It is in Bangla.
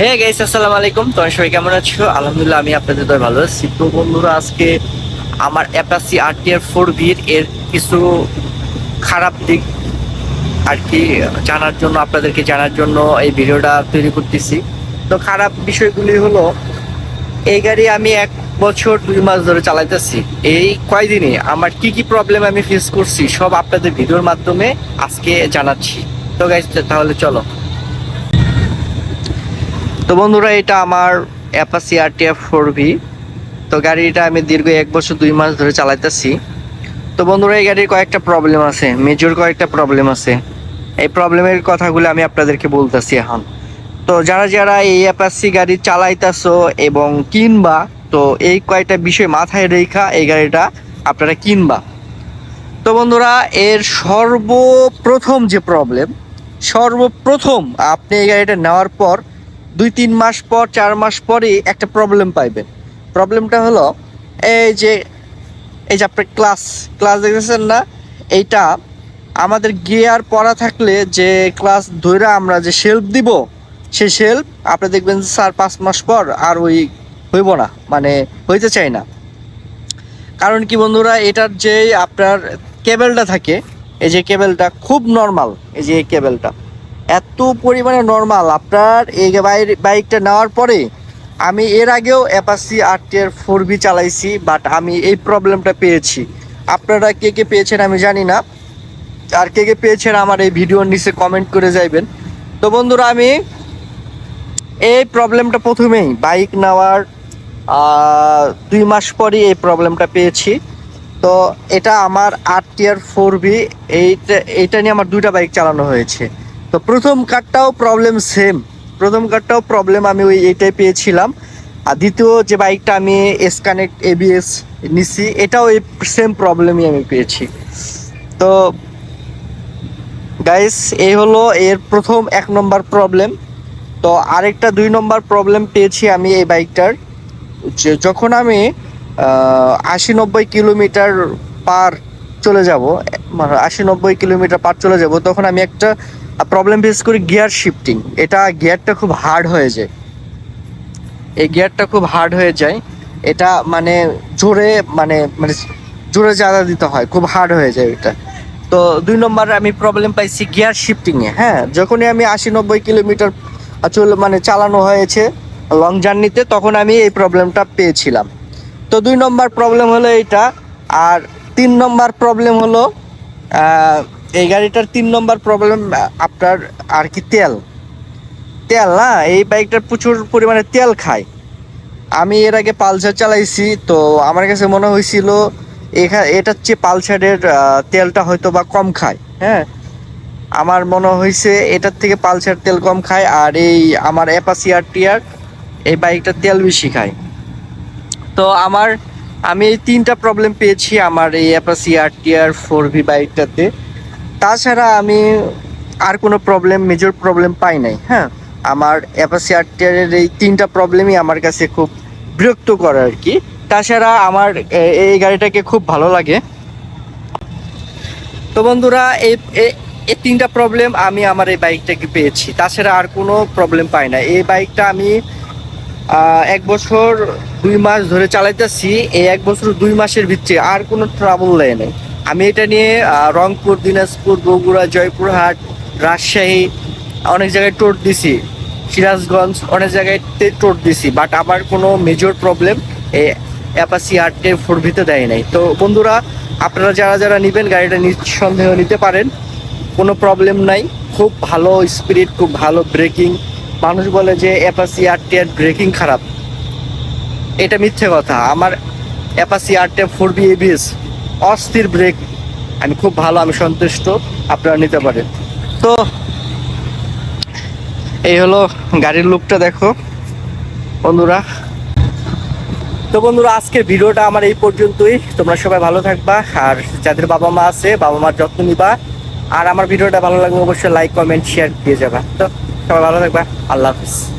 হে গাইস আসসালামু আলাইকুম। তোমার সবাই কেমন আছো? আলহামদুলিল্লাহ, আমি আপনাদের ভালো আছি। বন্ধুরা, আজকে আমার অ্যাপাসি আর আর ফোর ভির এর কিছু খারাপ দিক আর কি জানার জন্য, আপনাদেরকে জানার জন্য এই ভিডিওটা তৈরি করতেছি। তো খারাপ বিষয়গুলি হলো, এই গাড়ি আমি এক বছর, দুই মাস ধরে চালাইতেছি। এই কয়দিনে আমার কি কি প্রবলেম আমি ফেস করছি, সব আপনাদের ভিডিওর মাধ্যমে আজকে জানাচ্ছি। তো গাইস তাহলে চলো। তো বন্ধুরা, এটা আমার Apache R T F four V তো গাড়িটা আমি দীর্ঘ এক বছর দুই মাস ধরে চালাইতেছি। তো বন্ধুরা, এই গাড়ির কয়েকটা প্রবলেম আছে মেজর কয়েকটা প্রবলেম আছে। এই প্রবলেমের কথাগুলো আমি আপনাদেরকে বলতেছি এখন। তো যারা যারা এই অ্যাপাসি গাড়ি চালাইতেছো এবং কিনবা, তো এই কয়েকটা বিষয় মাথায় রেখা এই গাড়িটা আপনারা কিনবা। তো বন্ধুরা, এর সর্বপ্রথম যে প্রবলেম সর্বপ্রথম আপনি এই গাড়িটা নেওয়ার পর দুই, তিন মাস পর, চার মাস পরে একটা প্রবলেম পাইবেন। প্রবলেমটা হলো, এই যে এই যে আপনার ক্লাস ক্লাস দেখতেছেন না? এইটা আমাদের গিয়ার পড়া থাকলে যে ক্লাস ধরে আমরা যে শেল্ফ দিব সেই শেল্ফ আপনি দেখবেন চার পাঁচ মাস পর আর ওই হইব না মানে হইতে চাই না। কারণ কি বন্ধুরা, এটার যে আপনার কেবেলটা থাকে, এই যে কেবেলটা খুব নর্মাল এই যে কেবেলটা এত পরিমাণে নর্মাল আপনার এই বাইকটা নেওয়ার পরে আমি এর আগেও Apache R T R four V চালাইছি বাট আমি এই প্রবলেমটা পেয়েছি। আপনারা কে কে পেয়েছেন আমি জানি না। আর কে কে পেয়েছেন আমার এই ভিডিওর নিচে কমেন্ট করে যাইবেন। তো বন্ধুরা, আমি এই প্রবলেমটা প্রথমেই বাইক নেওয়ার দুই মাস পরই এই প্রবলেমটা পেয়েছি। তো এটা আমার আর টিয়ার ফোর বি এইটা এইটা নিয়ে আমার দুইটা বাইক চালানো হয়েছে। তো প্রথম কারটাও প্রবলেম সেম প্রথম কারটাও প্রবলেম আমি ওই এটাই পেয়েছিলাম। আর দ্বিতীয় যে বাইকটা আমি এস কানেক্ট এবিএস নিছি, এটাও এই সেম প্রবলেমই আমি পেয়েছি। তো গাইস এই হলো এর প্রথম এক নম্বর প্রবলেম তো আরেকটা দুই নম্বর প্রবলেম পেয়েছি আমি এই বাইকটার যে যখন আমি আশি নব্বই কিলোমিটার পার চলে যাব মানে আশি নব্বই কিলোমিটার পার চলে যাব, তখন আমি একটা প্রবলেম ফেস করি গিয়ার শিফটিং এটা গিয়ারটা খুব হার্ড হয়ে যায়। এই গিয়ারটা খুব হার্ড হয়ে যায়। এটা মানে জোরে মানে মানে জোরে জ্বালা দিতে হয়, খুব হার্ড হয়ে যায় এটা। তো দুই নম্বর আমি প্রবলেম পাইছি গিয়ার শিফটিংয়ে হ্যাঁ? যখনই আমি আশি নব্বই কিলোমিটার চলে মানে চালানো হয়েছে লং জার্নিতে তখন আমি এই প্রবলেমটা পেয়েছিলাম। তো দুই নম্বর প্রবলেম হলো এইটা আর তিন নম্বর প্রবলেম হলো এই গাড়িটার তিন নম্বর প্রবলেম আপনার আর কি তেল। তেল না, এই বাইকটার প্রচুর পরিমাণে তেল খায়। আমি এর আগে পালসার চালাইছি, তো আমার কাছে মনে হয়েছিল এখা, এটার চেয়ে পালসারের তেলটা হয়তো বা কম খায় হ্যাঁ? আমার মনে হয়েছে এটার থেকে পালসার তেল কম খায়, আর এই আমার অ্যাপাসি আর টিয়ার এই বাইকটা তেল বেশি খায়। তো আমার, আমি এই তিনটা প্রবলেম পেয়েছি আমার এই অ্যাপাসি আর টিয়ার ফোর ভি বাইকটাতে তাছাড়া আমি আর কোনো প্রবলেম মেজর প্রবলেম পাই নাই হ্যাঁ? আমার অ্যাপাসি আর টিয়ারের এই তিনটা প্রবলেমই আমার কাছে খুব বিরক্ত করে আর কি। তাছাড়া আমার এই গাড়িটাকে খুব ভালো লাগে। তো বন্ধুরা, এই এই তিনটা প্রবলেম আমি আমার এই বাইকটাকে পেয়েছি। তাছাড়া আর কোনো প্রবলেম পাই না এই বাইকটা আমি এক বছর দুই মাস ধরে চালাইতেছি। এই এক বছর দুই মাসের ভিতরে আর কোনো ট্রাভেল দেয় নাই। আমি এটা নিয়ে রংপুর, দিনাজপুর, বগুড়া, জয়পুরহাট, রাজশাহী, অনেক জায়গায় টোট দিছি। সিরাজগঞ্জ অনেক জায়গায় টোট দিছি বাট আমার কোনো মেজর প্রবলেম এই অ্যাপাসি আর্টে ফোর ভিতে দেয় নাই। তো বন্ধুরা, আপনারা যারা যারা নেবেন, গাড়িটা নিঃসন্দেহ নিতে পারেন, কোনো প্রবলেম নাই। খুব ভালো স্পিরিট খুব ভালো ব্রেকিং মানুষ বলে যে অ্যাপাসি আরটি আর ব্রেকিং খারাপ। এটা মিথ্যে কথা। আমার Apache RT four V ABS অস্থির ব্রেক আমি খুব ভালো, আমি সন্তুষ্ট, আপনারা নিতে পারেন। তো, এই হলো গাড়ির লুকটা দেখো, বন্ধুরা। তো বন্ধুরা, আজকের ভিডিওটা আমার এই পর্যন্তই। তোমরা সবাই ভালো থাকবা, আর যাদের বাবা মা আছে, বাবা মার যত্ন নিবা। আর আমার ভিডিওটা ভালো লাগলে অবশ্যই লাইক কমেন্ট শেয়ার দিয়ে যাবা। তো, সবাই ভালো থাকবা, আল্লাহ হাফিজ।